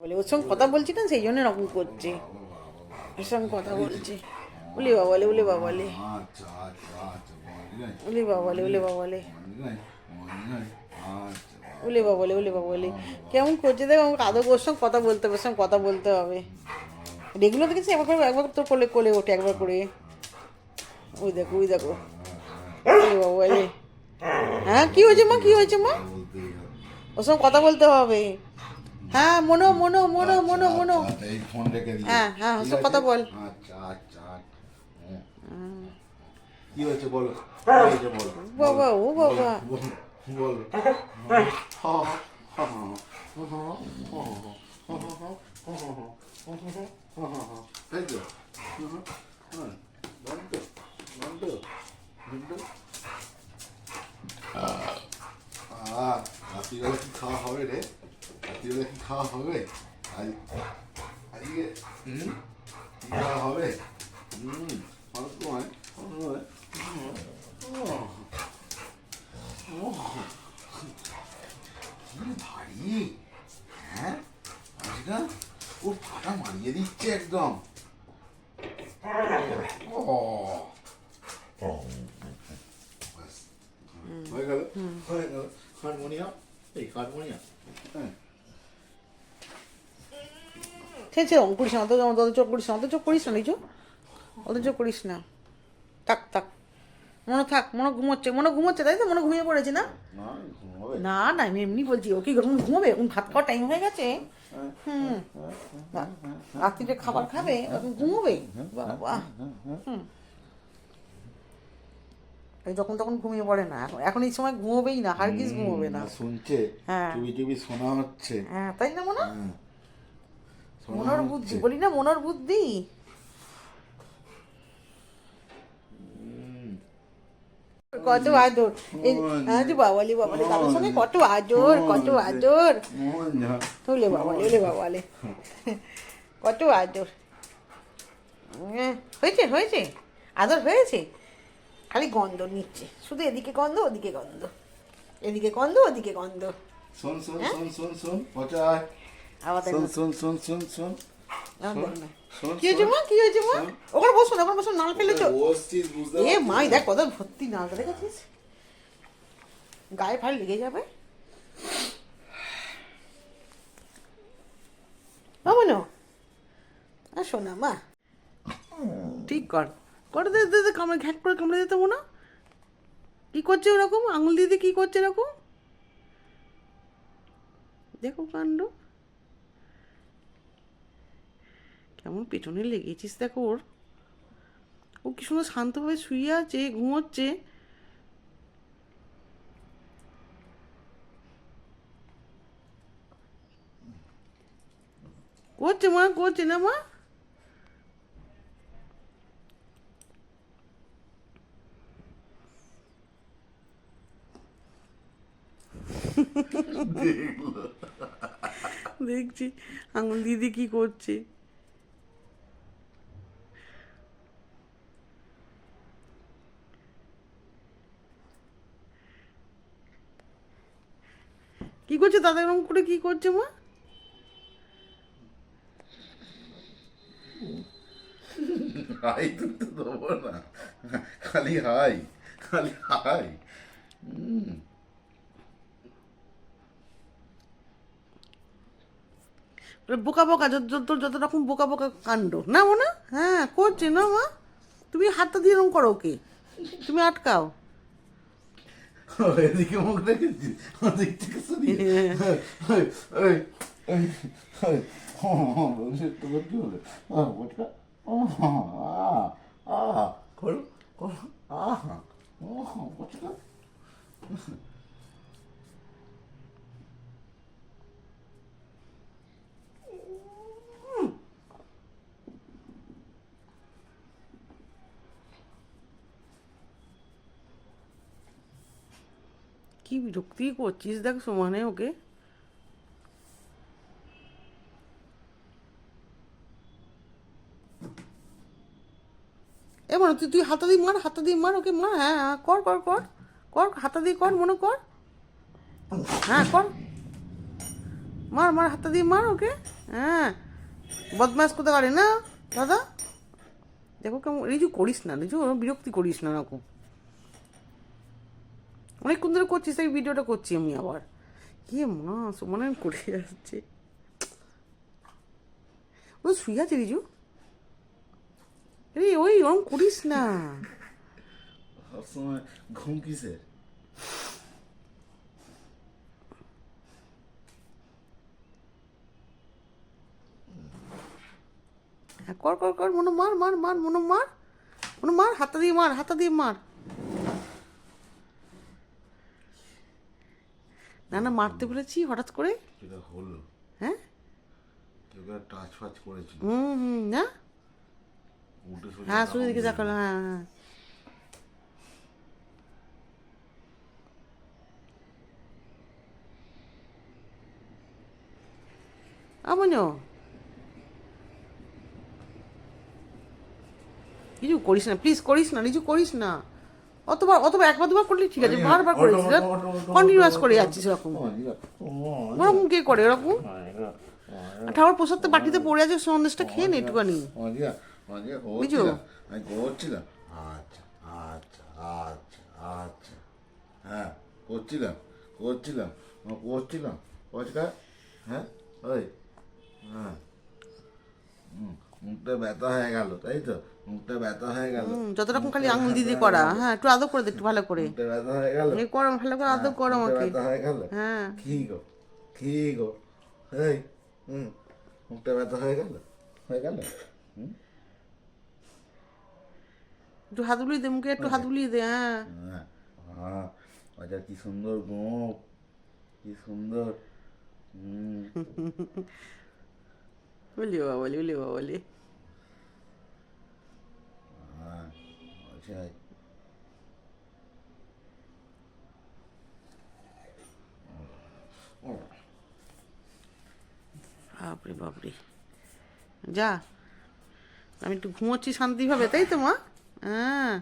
বলে, ওর সঙ্গে কথা বলছি না, সেই জন্য এরকম করছে। ওর সঙ্গে কথা বলছে। উলি বাবালে উলি বাবালে উলি বাবালে উলি বাবালে উলি বাবালে উলি বাবালে কেমন করছে দেখ, আমাকে আদৌ ওর সঙ্গে কথা বলতে হবে সঙ্গে কথা বলতে হবে। রেগুলো দেখেছি, একবার করে, একবার তোর কোলে কোলে ওঠে, একবার করে। ওই দেখো ওই দেখো। উলি বাবালে হ্যাঁ কি হয়েছে মা, কি হয়েছে মা? ওর সঙ্গে কথা বলতে হবে। হ্যাঁ মনো মনো মনো মনো মনো আচ্ছা, এই ফোন রেখে দিই হ্যাঁ, হ্যাঁ, ঠিক ওসব আছে? কথা বল। আচ্ছা আচ্ছা আচ্ছা হুম। কি হয়েছে বলো কি হয়েছে বলো বাবা, ও বাবা। বলো, বলো হা, হা, তাই তো হ্যাঁ, বন্ধু, বন্ধু, বন্ধু। আহ, রাত্রিবেলা কি খাওয়া হবে রে রাত্রিবেলা কি খাওয়া হবে আজ আজকে হুম কি খাওয়া হবে হুম অনেক সময় অনেক সময় কি ভারী হ্যাঁ আজকা ও ফাটা মারিয়ে দিচ্ছে একদম ও ব্যাস। হয়ে গেল হয়ে গেল হারমোনিয়াম এই হারমোনিয়াম হ্যাঁ সে সে অঙ্ক করিস না অত অত চোখ করিস না অত চোখ করিস না নিচু অত চোখ করিস না। থাক থাক। মনে থাক মনে ঘুমোচ্ছে মনে ঘুমোচ্ছে তাই তো? মনে ঘুমিয়ে পড়েছে না? না না না আমি এমনি বলছি ও কি এখন ঘুমোবে? এখন ভাত খাওয়ার টাইম হয়ে গেছে। হুম। না, রাত্রিতে খাবার খাবে এখন ঘুমোবে। বাবা। হুম। এই যখন তখন ঘুমিয়ে পড়ে না। এখন এখন এই সময় ঘুমোবেই না হারগিজ ঘুমোবে না। শুনছে হ্যাঁ। চুবি চুবি শোনা হচ্ছে। হ্যাঁ তাই না মনে? হ্যাঁ। মনোর বুদ্ধি বলি না মনোর বুদ্ধি? কত আদর। বাবালি বাবালি দাদার সঙ্গে কত আদর কত আদর। ওলে বাবালে ওলে বাবালে কত আদর। হ্যাঁ, হয়েছে হয়েছে। আদর হয়েছে। খালি গন্ধ নিচ্ছে। শুধু এদিকে গন্ধ ওদিকে গন্ধ। এদিকে গন্ধ ওদিকে গন্ধ। শোন শোন হ্যাঁ? শোন শোন শোন শোন না, শোন শোন শোন শোন। না। কি হয়েছে মা? কি হয়েছে মা? শোন। ওখানে ওখানে নাল বসছিস বুঝতে এ মাই দেখ কত ভর্তি নালটা দেখেছিস? গায়ে ফাল লেগে যাবে। মামনো আর শোনা মা। ঠিক কর। করে দে দে দে কামড়ে ঘ্যাট করে কামড়ে দিতে মনে কি করছে ওরকম? আঙুল দিয়ে কি করছে এরকম? দেখো কাণ্ড। কেমন পেছনে লেগেছিস দেখো ওর। ও কি সুন্দর শান্তভাবে শুয়ে আছে ঘুমোচ্ছে। করছে মা করছে না মা? দেখছি আঙুল দিদি কি করছে কি করছে দাদা এরকম করে কি করছে মা? হাই তুলতে দেবো না। খালি হাই খালি হাই। বোকা বোকা যত যত যত রকম বোকা বোকা কাণ্ড। না মনে? হ্যাঁ করছে না মা। তুমি হাতটা দিয়ে এরকম করো ওকে। তুমি আটকাও। এদিকে মুখ রেখেছি ওদিক থেকে সরিয়ে এই, এই, এই, এই, ও, ও, বলছি, তোর কি হলো? আহ, বোঝা? আহ, আহ, আহ, করো, করো, আহ, আহ, কি বিরক্তি করছিস দেখ সমানে ওকে এবার তুই তুই হাতা দিয়ে মার হাতা দিয়ে মার ওকে মার হ্যাঁ কর কর কর কর হাতা দিয়ে কর মনে কর হ্যাঁ কর মার মার হাতটা দিয়ে মার ওকে হ্যাঁ বদমাস কোথা করে না দাদা দেখো কেমন রিজু করিস না রিজু বিরক্তি করিস না রকম অনেকক্ষণ ধরে করছিস তাই ভিডিওটা করছি আমি আবার। কি মা সমানে করে যাচ্ছে। ও শুয়ে আছে রিজু? রে ওই ওরম করিস না। সবসময় ঘুম কিসের? হ্যাঁ কর কর কর মনে মার মার মার মনে মার। মনে মার হাতা দিয়ে মার হাতা দিয়ে মার। না না মারতে বলেছি হঠাৎ করে? হলো। হ্যাঁ? তোকে টাচ ফাচ করেছিল। হুম হুম না? হ্যাঁ শুধু দিকে তাকালো হ্যাঁ হ্যাঁ আমনো কিছু করিস না প্লিজ করিস না কিছু করিস না। অতবার অতবার একবার দুবার করলে ঠিক আছে বারবার করেছিস কন্টিনিউয়াস করে যাচ্ছিস এরকম ও, ওরকম কে করে এরকম ঠাকুর প্রসাদ তো বাটিতে পড়ে আছে সন্দেশটা খেয়ে নে একটুখানি। বুঝো? করছিলাম, আচ্ছা আচ্ছা আচ্ছা আচ্ছা। হ্যাঁ করছিলাম করছিলাম। করছিলাম হ্যাঁ ওই হ্যাঁ। মুখটা ব্যথা হয়ে গেল তাই তো? মুখটা ব্যথা হয়ে গেল। যত রকম খালি আঙুল দিয়ে করা হ্যাঁ একটু আদর করে দে একটু ভালো করে। মুখটা ব্যথা হয়ে গেল। এই করো ভালো করে আদর করো মুখটা আমাকে। ব্যথা হয়ে গেল। হ্যাঁ। কি গো? কি গো? এই হুম মুখটা ব্যথা হয়ে গেল? হয়ে গেল? হুম। একটু হাত বুলিয়ে দে মুখে একটু হাত বুলিয়ে দে হ্যাঁ। হ্যাঁ হ্যাঁ আচ্ছা কি সুন্দর গোপ কি সুন্দর। হুম। বলি বাবা বলি বলি বাবা বলি হ্যাঁ আচ্ছা ও বাপরে বাপরে যা আমি একটু ঘুমোচ্ছি শান্তিভাবে তাই তো মা? হ্যাঁ।